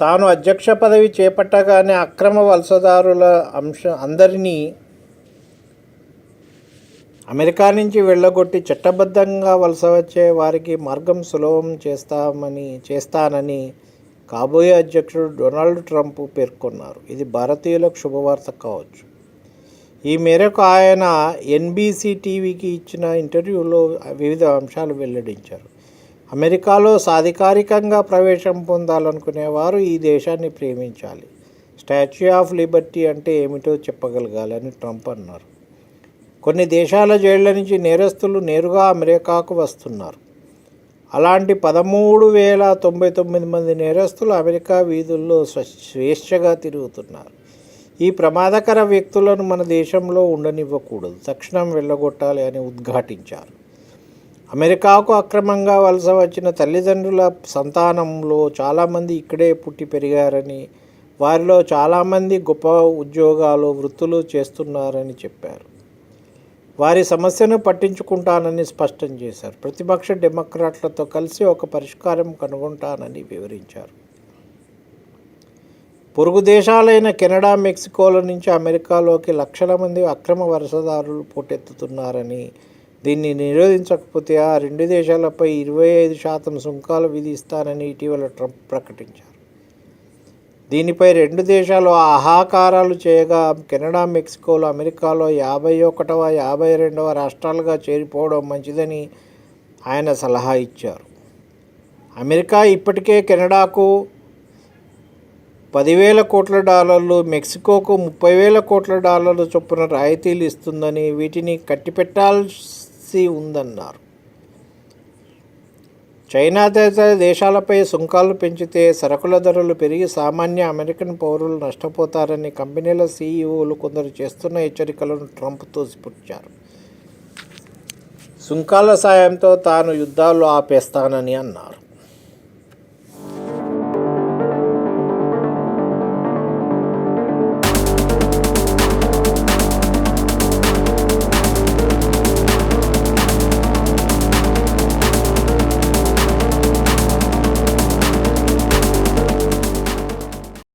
తాను అధ్యక్ష పదవి చేపట్టగానే అక్రమ వలసదారుల అంశ అందరినీ అమెరికా నుంచి వెళ్ళగొట్టి చట్టబద్ధంగా వలస వచ్చే వారికి మార్గం సులభం చేస్తామని చేస్తానని కాబోయే అధ్యక్షుడు డొనాల్డ్ ట్రంప్ పేర్కొన్నారు. ఇది భారతీయులకు శుభవార్త కావచ్చు. ఈ మేరకు ఆయన ఎన్బీసీ టీవీకి ఇచ్చిన ఇంటర్వ్యూలో వివిధ అంశాలు వెల్లడించారు. అమెరికాలో సాధికారికంగా ప్రవేశం పొందాలనుకునేవారు ఈ దేశాన్ని ప్రేమించాలి. స్టాచ్యూ ఆఫ్ లిబర్టీ అంటే ఏమిటో చెప్పగలగాలని ట్రంప్ అన్నారు. కొన్ని దేశాల జైళ్ళ నుంచి నేరస్తులు నేరుగా అమెరికాకు వస్తున్నారు. అలాంటి పదమూడు వేల తొంభై తొమ్మిది మంది నేరస్తులు అమెరికా వీధుల్లో స్వ- స్వేచ్ఛగా తిరుగుతున్నారు. ఈ ప్రమాదకర వ్యక్తులను మన దేశంలో ఉండనివ్వకూడదు. తక్షణం వెళ్ళగొట్టాలి అని ఉద్ఘాటించారు. అమెరికాకు అక్రమంగా వలస వచ్చిన తల్లిదండ్రుల సంతానంలో చాలామంది ఇక్కడే పుట్టి పెరిగారని వారిలో చాలామంది గొప్ప ఉద్యోగాలు వృత్తులు చేస్తున్నారని చెప్పారు. వారి సమస్యను పట్టించుకుంటానని స్పష్టం చేశారు. ప్రతిపక్ష డెమోక్రాట్లతో కలిసి ఒక పరిష్కారం కనుగొంటానని వివరించారు. పొరుగు దేశాలైన కెనడా మెక్సికోల నుంచి అమెరికాలోకి లక్షల మంది అక్రమ వలసదారులు పోటెత్తుతున్నారని దీన్ని నిరోధించకపోతే ఆ రెండు దేశాలపై ఇరవై ఐదు శాతం సుంకాలు విధిస్తానని ఇటీవల ట్రంప్ ప్రకటించారు. దీనిపై రెండు దేశాలు ఆహాకారాలు చేయగా కెనడా మెక్సికోలో అమెరికాలో యాభై ఒకటవ యాభై రెండవ రాష్ట్రాలుగా చేరిపోవడం మంచిదని ఆయన సలహా ఇచ్చారు. అమెరికా ఇప్పటికే కెనడాకు పదివేల కోట్ల డాలర్లు మెక్సికోకు ముప్పై వేల కోట్ల డాలర్లు చొప్పున రాయితీలు ఇస్తుందని వీటిని కట్టిపెట్టాల్సి ఉందన్నారు. చైనా తదితర దేశాలపై సుంకాలు పెంచితే సరకుల ధరలు పెరిగి సామాన్య అమెరికన్ పౌరులు నష్టపోతారని కంపెనీల సీఈఓలు కొందరు చేస్తున్న హెచ్చరికలను ట్రంప్ తోసిపుచ్చారు. సుంకాల సాయంతో తాను యుద్ధాలు ఆపేస్తానని అన్నారు.